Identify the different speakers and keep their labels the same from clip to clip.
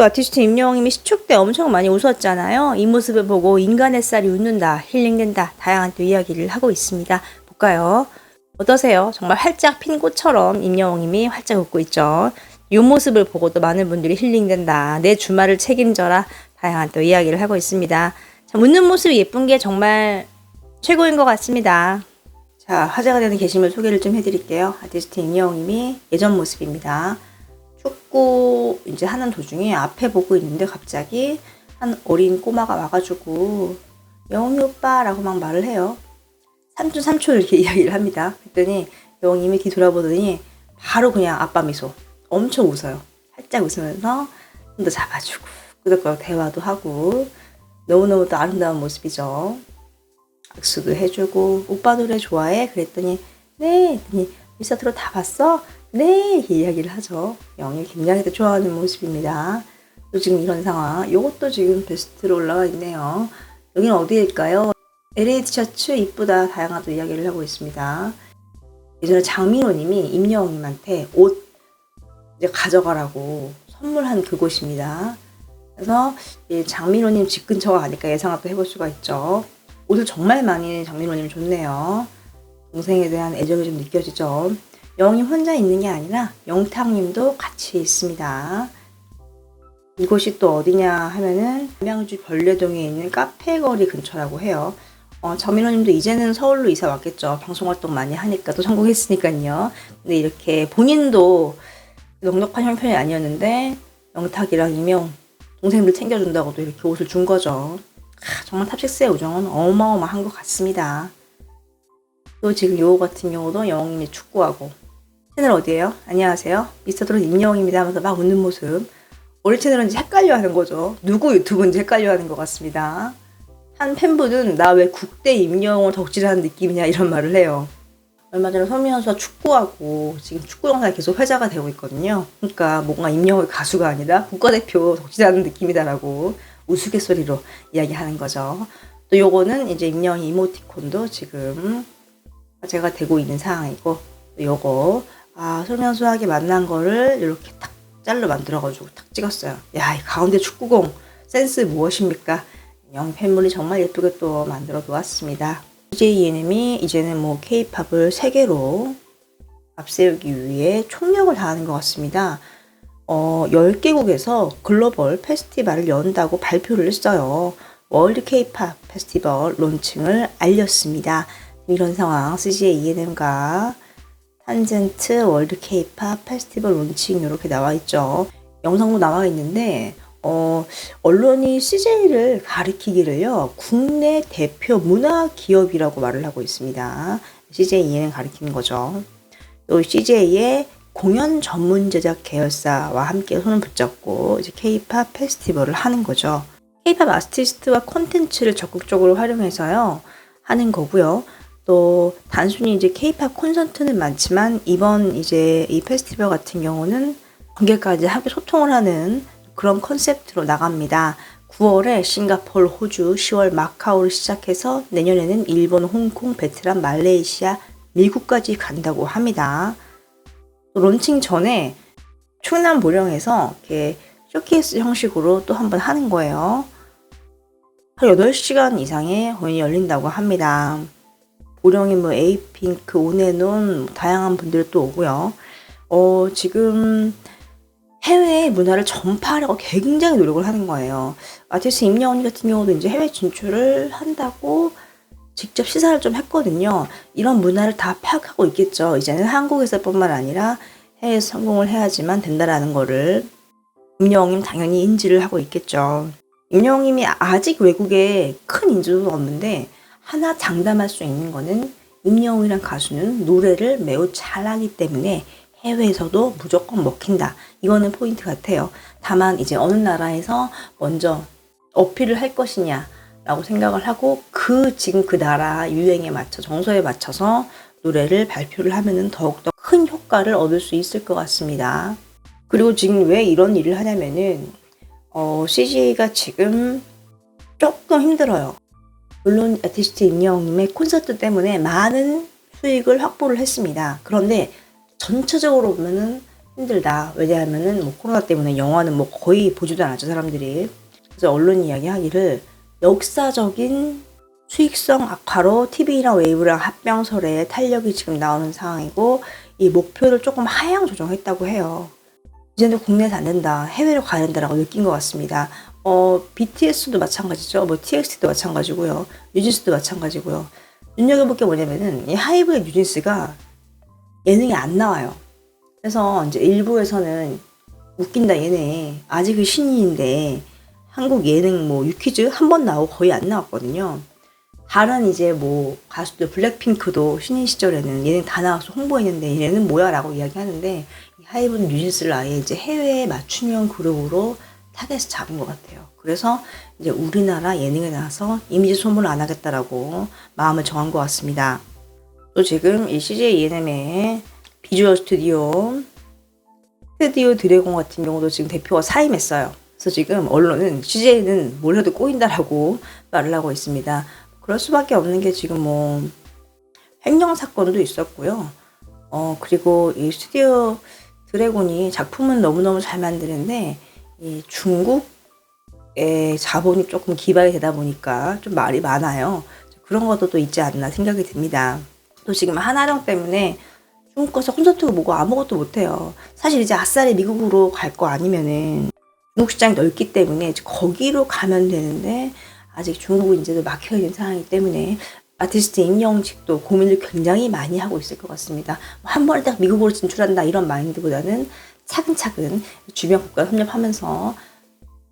Speaker 1: 또 아티스트 임영웅님이 시축 때 엄청 많이 웃었잖아요. 이 모습을 보고 인간의 쌀이 웃는다, 힐링된다, 다양한 또 이야기를 하고 있습니다. 볼까요? 어떠세요? 정말 활짝 핀 꽃처럼 임영웅님이 활짝 웃고 있죠. 이 모습을 보고 또 많은 분들이 힐링된다, 내 주말을 책임져라, 다양한 또 이야기를 하고 있습니다. 자, 웃는 모습이 예쁜 게 정말 최고인 것 같습니다. 자, 화제가 되는 게시물 소개를 좀 해드릴게요. 아티스트 임영웅님이 예전 모습입니다. 축구 이제 하는 도중에 앞에 보고 있는데 갑자기 한 어린 꼬마가 와가지고 영웅이 오빠라고 막 말을 해요. 삼촌 삼촌 이렇게 이야기를 합니다. 그랬더니 영웅님이 뒤돌아보더니 바로 그냥 아빠 미소 엄청 웃어요. 살짝 웃으면서 손도 잡아주고 끄덕끄덕 대화도 하고 너무너무 또 아름다운 모습이죠. 악수도 해주고 오빠 노래 좋아해? 그랬더니 네 했더니 미스터트롯 다 봤어? 네 이야기를 하죠. 영이 굉장히 또 좋아하는 모습입니다. 또 지금 이런 상황 이것도 지금 베스트로 올라와 있네요. 여기는 어디일까요? LA 티셔츠 이쁘다 다양한 또 이야기를 하고 있습니다. 예전에 장민호님이 임영웅님한테 옷 이제 가져가라고 선물한 그곳입니다. 그래서 이 장민호님 집 근처가 아닐까 예상을 또 해볼 수가 있죠. 옷을 정말 많이 장민호님 좋네요. 동생에 대한 애정이 좀 느껴지죠. 영이 혼자 있는 게 아니라 영탁님도 같이 있습니다. 이곳이 또 어디냐 하면은 남양주 벌레동에 있는 카페거리 근처라고 해요. 어, 저민호님도 이제는 서울로 이사 왔겠죠. 방송 활동 많이 하니까 또 성공했으니까요. 근데 이렇게 본인도 넉넉한 형편이 아니었는데 영탁이랑 이명 동생들 챙겨준다고도 이렇게 옷을 준 거죠. 아, 정말 탑식스의 우정은 어마어마한 것 같습니다. 또 지금 요 같은 경우도 영웅님이 축구하고 채널 어디예요? 안녕하세요. 미스터트롯 임영웅입니다 하면서 막 웃는 모습. 우리 채널은 이제 헷갈려 하는 거죠. 누구 유튜브인지 헷갈려 하는 것 같습니다. 한 팬분은 나 왜 국대 임영웅을 덕질하는 느낌이냐 이런 말을 해요. 얼마 전에 서민 선수가 축구하고 지금 축구 영상이 계속 회자가 되고 있거든요. 그러니까 뭔가 임영웅이 가수가 아니라 국가대표 덕질하는 느낌이다라고 우스갯소리로 이야기하는 거죠. 또 요거는 이제 임영웅 이모티콘도 지금 화제가 되고 있는 상황이고 또 요거 아 소면수하게 만난 거를 이렇게 탁 짤로 만들어가지고 탁 찍었어요. 야, 이 가운데 축구공 센스 무엇입니까? 영 팬분이 정말 예쁘게 또 만들어 놓았습니다. DJENM이 이제는 뭐 K-팝을 세계로 앞세우기 위해 총력을 다하는 것 같습니다. 어, 10개국에서 글로벌 페스티벌을 연다고 발표를 했어요. 월드 K-팝 페스티벌 론칭을 알렸습니다. 이런 상황 CG의 ENM과 탄젠트 월드 K-팝 페스티벌 론칭 이렇게 나와 있죠. 영상도 나와 있는데 어, 언론이 CJ를 가리키기를요 국내 대표 문화 기업이라고 말을 하고 있습니다. CJE는 가리키는 거죠. 또 CJ의 공연 전문 제작 계열사와 함께 손을 붙잡고 이제 K-팝 페스티벌을 하는 거죠. K-팝 아티스트와 콘텐츠를 적극적으로 활용해서요 하는 거고요. 또 단순히 이제 K-팝 콘서트는 많지만 이번 이제 이 페스티벌 같은 경우는 관객까지 함께 소통을 하는 그런 컨셉트로 나갑니다. 9월에 싱가포르, 호주, 10월 마카오를 시작해서 내년에는 일본, 홍콩, 베트남, 말레이시아, 미국까지 간다고 합니다. 또 론칭 전에 충남 보령에서 이렇게 쇼케이스 형식으로 또 한번 하는 거예요. 한 8시간 이상의 공연이 열린다고 합니다. 보령에 뭐 에이핑크, 오네논 다양한 분들이 또 오고요. 어, 지금 해외 문화를 전파하려고 굉장히 노력을 하는 거예요. 아티스트 임영언니 같은 경우도 이제 해외 진출을 한다고 직접 시사를 좀 했거든요. 이런 문화를 다 파악하고 있겠죠. 이제는 한국에서뿐만 아니라 해외에서 성공을 해야지만 된다라는 거를 임영웅님 당연히 인지를 하고 있겠죠. 임영웅님이 아직 외국에 큰 인지도는 없는데 하나 장담할 수 있는 거는 임영웅이란 가수는 노래를 매우 잘하기 때문에 해외에서도 무조건 먹힌다. 이거는 포인트 같아요. 다만 이제 어느 나라에서 먼저 어필을 할 것이냐 라고 생각을 하고 그 지금 그 나라 유행에 맞춰 정서에 맞춰서 노래를 발표를 하면은 더욱더 큰 효과를 얻을 수 있을 것 같습니다. 그리고 지금 왜 이런 일을 하냐면은 어, CG가 지금 조금 힘들어요. 물론 아티스트 임영웅님의 콘서트 때문에 많은 수익을 확보를 했습니다. 그런데 전체적으로 보면은 힘들다. 왜냐하면은 뭐 코로나 때문에 영화는 뭐 거의 보지도 않았죠 사람들이. 그래서 언론 이야기하기를 역사적인 수익성 악화로 TV랑 웨이브랑 합병설에 탄력이 지금 나오는 상황이고 이 목표를 조금 하향 조정했다고 해요. 이제는 국내에서 안 된다, 해외로 가야 된다라고 느낀 것 같습니다. 어, BTS도 마찬가지죠. 뭐 TXT도 마찬가지고요. 뉴진스도 마찬가지고요. 눈여겨볼 게 뭐냐면은 이 하이브의 뉴진스가 예능이 안 나와요. 그래서 이제 일부에서는 웃긴다 얘네 아직은 신인인데 한국 예능 뭐 유퀴즈 한 번 나오고 거의 안 나왔거든요. 다른 이제 뭐 가수들 블랙핑크도 신인 시절에는 예능 다 나와서 홍보했는데 얘는 뭐야라고 이야기하는데 이 하이브는 뉴진스를 아예 이제 해외 맞춤형 그룹으로 타겟을 잡은 것 같아요. 그래서 이제 우리나라 예능에 나와서 이미지 소문을 안 하겠다라고 마음을 정한 것 같습니다. 또 지금 이 CJ ENM의 비주얼 스튜디오 스튜디오 드래곤 같은 경우도 지금 대표가 사임했어요. 그래서 지금 언론은 CJ는 뭘 해도 꼬인다라고 말을 하고 있습니다. 그럴 수밖에 없는 게 지금 뭐 횡령 사건도 있었고요. 어 그리고 이 스튜디오 드래곤이 작품은 너무너무 잘 만드는데 이 중국의 자본이 조금 기반이 되다 보니까 좀 말이 많아요. 그런 것도 또 있지 않나 생각이 듭니다. 또 지금 한아령 때문에 중국 가서 콘서트가 뭐고 아무것도 못해요. 사실 이제 아싸리 미국으로 갈 거 아니면은 중국 시장이 넓기 때문에 거기로 가면 되는데 아직 중국은 이제도 막혀 있는 상황이기 때문에 아티스트 임명직도 고민을 굉장히 많이 하고 있을 것 같습니다. 뭐한 번에 딱 미국으로 진출한다 이런 마인드보다는 차근차근 주변 국가 협력하면서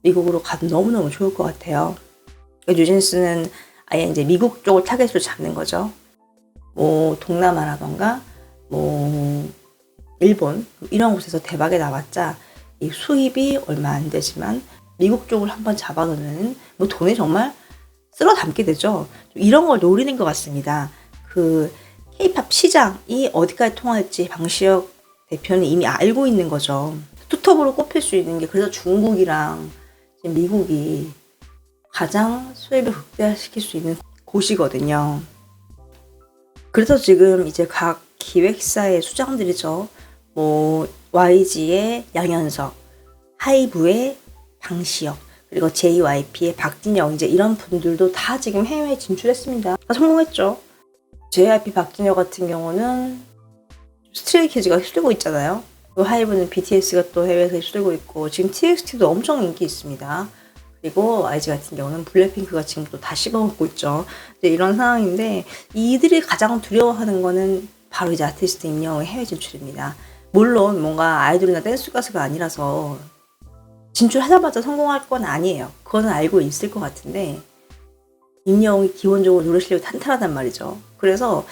Speaker 1: 미국으로 가도 너무너무 좋을 것 같아요. 뉴진스는 아예 이제 미국 쪽을 타겟으로 잡는 거죠. 뭐 동남아라던가 뭐 일본 이런 곳에서 대박이 나왔자 이 수입이 얼마 안 되지만 미국 쪽을 한번 잡아놓으면 뭐 돈이 정말 쓸어 담게 되죠. 이런 걸 노리는 것 같습니다. 그 K-팝 시장이 어디까지 통할지 방시혁 대표는 이미 알고 있는 거죠. 투톱으로 꼽힐 수 있는 게 그래서 중국이랑 미국이 가장 수입을 극대화시킬 수 있는 곳이거든요. 그래서 지금 이제 각 기획사의 수장들이죠. 뭐 YG의 양현석, 하이브의 방시혁, 그리고 JYP의 박진영 이제 이런 분들도 다 지금 해외에 진출했습니다. 다 성공했죠. JYP 박진영 같은 경우는 스트레이키즈가 휩쓸고 있잖아요. 또 하이브는 BTS가 또 해외에서 휩쓸고 있고 지금 TXT도 엄청 인기 있습니다. 그리고 YG 같은 경우는 블랙핑크가 지금 또 다 씹어먹고 있죠. 이런 상황인데 이들이 가장 두려워하는 거는 바로 이제 아티스트 임영의 해외 진출입니다. 물론 뭔가 아이돌이나 댄스 가수가 아니라서 진출하자마자 성공할 건 아니에요. 그거는 알고 있을 것 같은데 임영이 기본적으로 노래 실력이 탄탄하단 말이죠. 그래서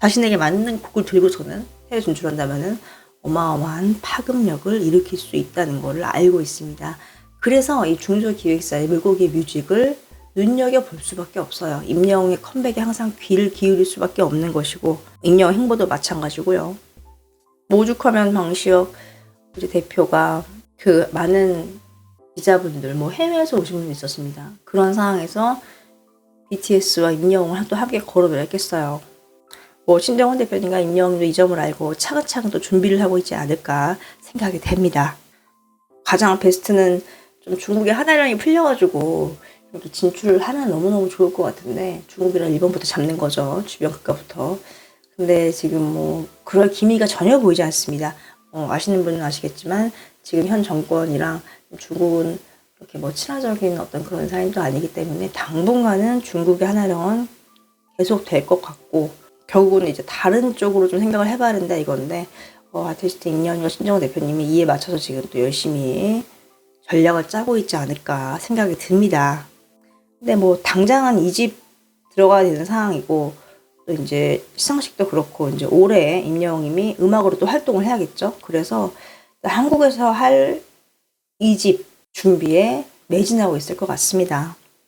Speaker 1: 자신에게 맞는 곡을 들고서는 해외 진출한다면은 어마어마한 파급력을 일으킬 수 있다는 것을 알고 있습니다. 그래서 이 중소기획사의 물고기 뮤직을 눈여겨 볼 수밖에 없어요. 임영웅의 컴백에 항상 귀를 기울일 수밖에 없는 것이고 임영웅 행보도 마찬가지고요. 모죽하면 방시혁 우리 대표가 그 많은 기자분들 뭐 해외에서 오신 분이 있었습니다. 그런 상황에서 BTS와 임영웅을 또 함께 했겠어요. 뭐 신정원 대표님과 임영웅도 이 점을 알고 차근차근 또 준비를 하고 있지 않을까 생각이 됩니다. 가장 베스트는 좀 중국의 하나량이 풀려가지고 이렇게 진출을 하면 너무너무 좋을 것 같은데 중국이랑 일본부터 잡는 거죠 주변 국가부터 근데 지금 뭐 그럴 기미가 전혀 보이지 않습니다 어, 아시는 분은 아시겠지만 지금 현 정권이랑 중국은 이렇게 뭐 친화적인 어떤 그런 사이도 아니기 때문에 당분간은 중국의 하나령은 계속 될 것 같고 결국은 이제 다른 쪽으로 좀 생각을 해봐야 된다 이건데 어, 아티스트 임영과 신정호 대표님이 이에 맞춰서 지금 또 열심히 전략을 짜고 있지 않을까 생각이 듭니다. 근데 뭐 당장은 이 집 들어가야 되는 상황이고 또 이제 시상식도 그렇고 이제 올해 임영웅님이 음악으로 또 활동을 해야겠죠. 그래서 한국에서 할 이 집 준비에 매진하고 있을 것 같습니다.